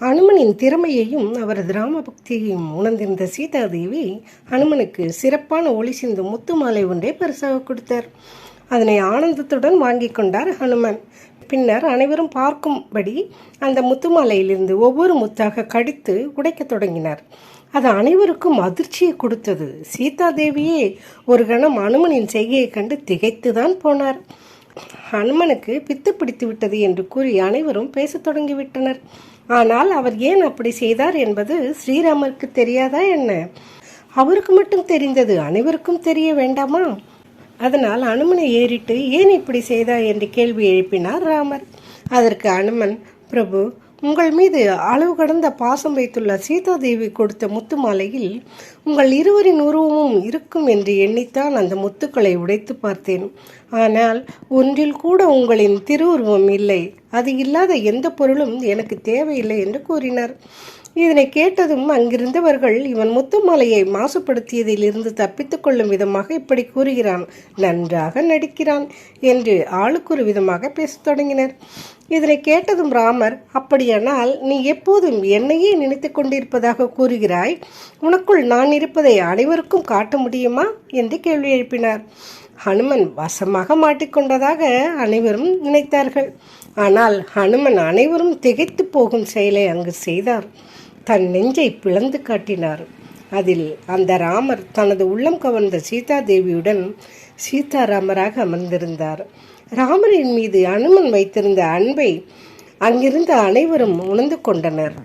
அனுமனின் திறமையையும் அவரது ராமபக்தியையும் உணர்ந்திருந்த சீதாதேவி அனுமனுக்கு சிறப்பான ஒளி சிந்து முத்து மாலை ஒன்றை பரிசாக கொடுத்தார். அதனை ஆனந்தத்துடன் வாங்கி கொண்டார் ஹனுமன் பின்னர் அனைவரும் பார்க்கும்படி அந்த முத்து மாலையிலிருந்து ஒவ்வொரு முத்தாக கடித்து உடைக்கத் தொடங்கினார். அது அனைவருக்கும் அதிர்ச்சியை கொடுத்தது. சீதாதேவியே ஒரு கணம் அனுமனின் செய்கையைக் கண்டு திகைத்துதான் போனார். ஹனுமனுக்கு பித்து பிடித்து விட்டது என்று கூறி அனைவரும் பேசத் தொடங்கிவிட்டனர். ஆனால் அவர் ஏன் அப்படி செய்தார் என்பது ஸ்ரீராமருக்கு தெரியாதா என்ன? அவருக்கு மட்டும் தெரிந்தது அனைவருக்கும் தெரிய வேண்டாமா? அதனால் அனுமனை ஏறிட்டு ஏன் இப்படி செய்தார் என்று கேள்வி எழுப்பினார் ராமர். அதற்கு அனுமன் பிரபு உங்கள் மீது அளவு கடந்த பாசம் வைத்துள்ள சீதாதேவி கொடுத்த முத்து மாலையில் உங்கள் இருவரின் உருவமும் இருக்கும் என்று எண்ணித்தான் அந்த முத்துக்களை உடைத்து பார்த்தேன். ஆனால் ஒன்றில் கூட உங்களின் திருவுருவம் இல்லை. அது இல்லாத எந்த பொருளும் எனக்கு தேவையில்லை என்று கூறினார். இதனை கேட்டதும் அங்கிருந்தவர்கள் இவன் முத்துமாலையை மாசுபடுத்தியதிலிருந்து தப்பித்து கொள்ளும் விதமாக இப்படி கூறுகிறான். நன்றாக நடிக்கிறான் என்று ஆளுக்கொரு விதமாக பேசத் தொடங்கினர். இதனை கேட்டதும் ராமர் அப்படியானால் நீ எப்போதும் என்னையே நினைத்து கொண்டிருப்பதாக கூறுகிறாய்? உனக்குள் நான் இருப்பதை அனைவருக்கும் காட்ட முடியுமா? என்று கேள்வி எழுப்பினார். ஹனுமன் வசமாக மாட்டிக்கொண்டதாக அனைவரும் நினைத்தார்கள். ஆனால் ஹனுமன் அனைவரும் திகைத்து போகும் செயலை அங்கு செய்தார். தன் நெஞ்சை பிளந்து காட்டினார். அதில் அந்த ராமர் தனது உள்ளம் கவர்ந்த சீதா தேவியுடன் சீதாராமராக அமர்ந்திருந்தார். ராமரின் மீது அனுமன் வைத்திருந்த அன்பை அங்கிருந்த அனைவரும் உணர்ந்து கொண்டனர்.